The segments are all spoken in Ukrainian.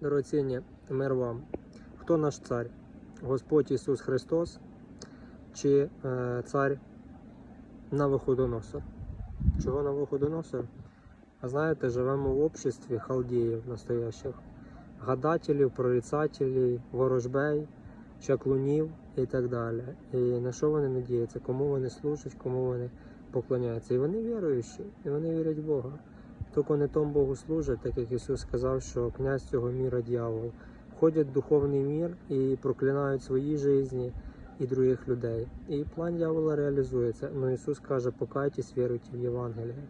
Дорогоцінні, мир вам. Хто наш цар? Господь Ісус Христос чи е, цар Навуходоносор? Чого Навуходоносор? А знаєте, живемо в обществі халдеїв настоящих, гадателів, прорицателів, ворожбей, чаклунів і так далі. І на що вони надіються, кому вони служать, кому вони поклоняються. І вони віруючі, і вони вірять в Бога. Тільки не тому Богу служать, так як Ісус сказав, що князь цього міра дьявол. Входять в духовний мір і проклинають свої житті і других людей. І план дьявола реалізується. Ну Ісус каже, покайтесь, віруйте в Євангеліє.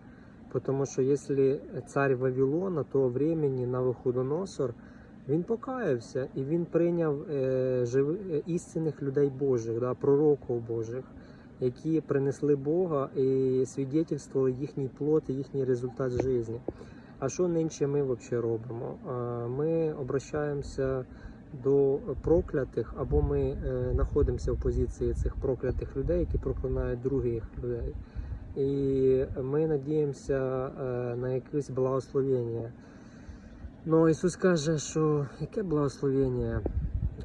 Тому що якщо цар Вавилона того времени Навуходоносор, він покаявся і він прийняв е, жив, е, істинних людей Божих, да, пророків Божих, які принесли Бога і свідетельствували їхній плод і їхній результат життя. А що нинче ми взагалі робимо? Ми обращаємося до проклятих, або ми е, знаходимося в позиції цих проклятих людей, які проклинають других людей. І ми надіємося е, на якесь благословення. Ну Ісус каже, що яке благословення?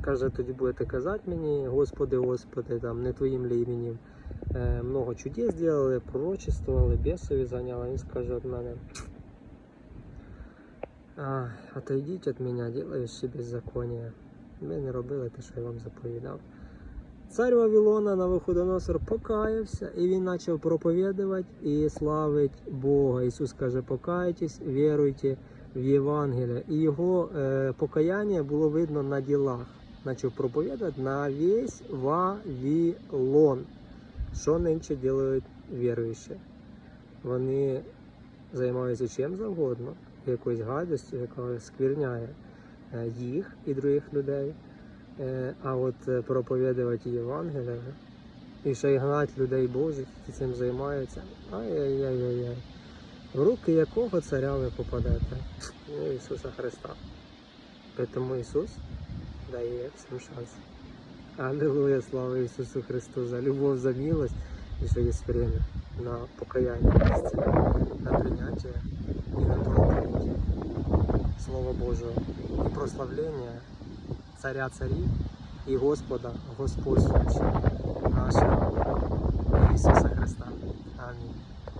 Каже, тоді будете казати мені, Господи, Господи, там не Твоїм ли іменем. Е, много чудес зробили, пророчествували, бісові зайняли. Він скаже від мене. А, отойдіть від мене. Ви не робили те, що я вам заповідав. Цар Вавилона Навуходоносор покаявся, і він почав проповідувати і славить Бога. Ісус каже, покайтесь, віруйте в Євангеліє. І його е, покаяння було видно на ділах. Почав проповідувати на весь Вавилон. Що нинче роблять віруючі? Вони займаються чим завгодно, якоюсь гадостю, яка сквірняє е, їх і других людей. Е, А от е, проповідувати Євангелія і ще й гнати людей Божих, які цим займаються. Ай-яй-яй-яй. В руки якого царя ви попадете? Ісуса Христа. Тому Ісус дає всім шанс. Аллилуйя, слава Ісусу Христу за любов, за милость, і що є время на покаяння, на прийняття і на проповідь Слова Божого і прославлення Царя царів і Господа Господствуючого нашого Ісуса Христа. Амінь.